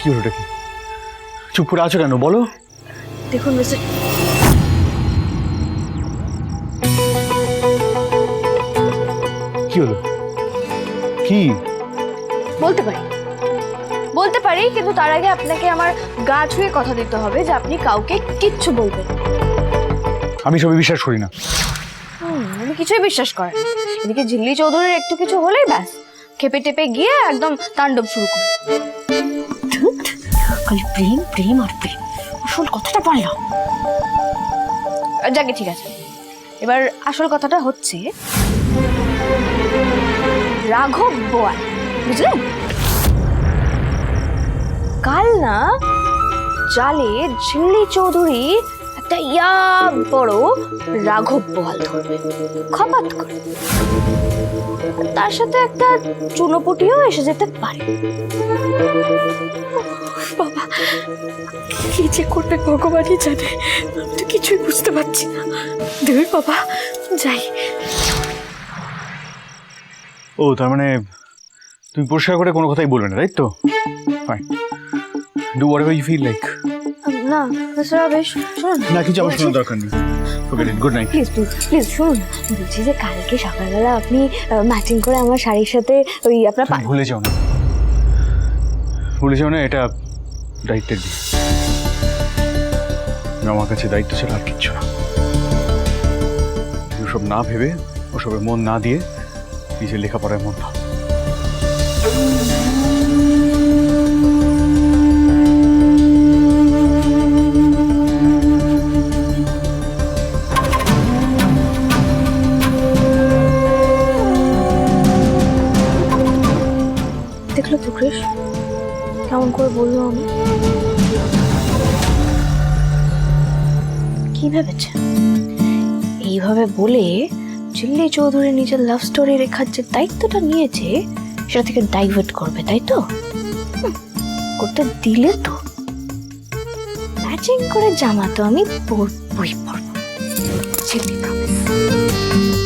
কি হলো এটা কি? চুপ করে আছো কেন? বলো। দেখুন মিস্টার কি হলো? কি? বলতে পারি। বলতে পারি কিন্তু তার আগে আপনাকে আমার গা ছুঁয়ে কথা দিতে হবে যে আপনি কাউকে কিচ্ছু বলবেন আমি সবই বিশ্বাস করি না। আমি কিছুই বিশ্বাস করে। এদিকে ঝিল্লি চৌধুরীর একটু কিছু হলেই ব্যাস খেপে টেপে গিয়ে একদম তাণ্ডব শুরু করে। খালি প্রেম প্রেম আর প্রেম। আসল কথাটা পারলাম যাকে, ঠিক আছে। এবার আসল কথাটা হচ্ছে, রাঘব বোয়াল বুঝলেন কাল না জালে ঝিল্লি চৌধুরী একটা ইয়া বড় রাঘব বোয়াল ধরবে। খপাত করে। তার সাথে একটা চুনোপুটিও এসে যেতে পারে। বাবা কি যে করবে ভগবানই জানে। আমি তো কিছুই বুঝতে পারছি না। দূর বাবা যাই। ও তার মানে তুমি পরিষ্কার করে কোনো কথাই বলবে না তাই তো? Fine do whatever you feel like না মিস্টার বেশ শুনুন না কিছু আমার শোনার দরকার নেই। Good night please please please শুনুন বলছি যে কালকে সকালবেলা আপনি ম্যাচিং করে আমার শাড়ির সাথে ওই আপনার ভুলে যাও না। ভুলে যাও না এটা দায়িত্বের দিক আমার কাছে দায়িত্ব ছিল আর কিচ্ছু না। ওসব না ভেবে ওসবে মন না দিয়ে নিজের লেখাপড়ায় মন দাও। কৃষ কেমন করে বলল আমি? কি ভেবেছে এইভাবে বলে চিল্লি চৌধুরী নিজের লাভ স্টোরি রেখার যে দায়িত্বটা নিয়েছে, সেটা থেকে ডাইভার্ট করবে, তাই তো? করতে দিলে তো। ম্যাচিং করে জামা তো আমি পরবই পরবো। চিল্লি promise।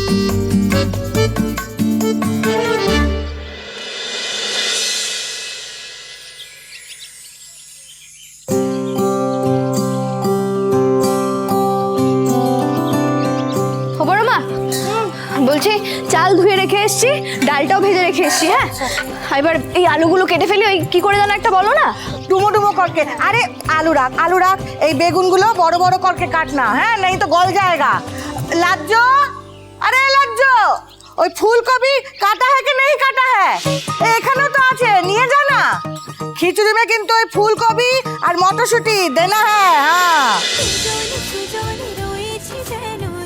বলছি, চাল ধুয়ে রেখে এসছি, ডালটাও ভেজে রেখে এসছি হ্যাঁ? এবার এই আলুগুলো কেটে ফেলি, ওই কি করে জানো একটা বলো না? টুমো টুমো করকে। আরে, আলু রাখ আলু রাখ, এই বেগুনগুলো বড় বড় করকে কাট না হ্যাঁ? নেই তো গল জায়গা। লাজ্জ? আরে, লাজ্জ! ওই ফুলকপি কাটা হ্যাঁ কি নেই কাটা হ্যাঁ? এখানেও তো আছে, নিয়ে যা না। খিচুড়ি মে কিন্তু ওই ফুলকপি আর মটরশুঁটি দেনা হ্যাঁ হ্যাঁ।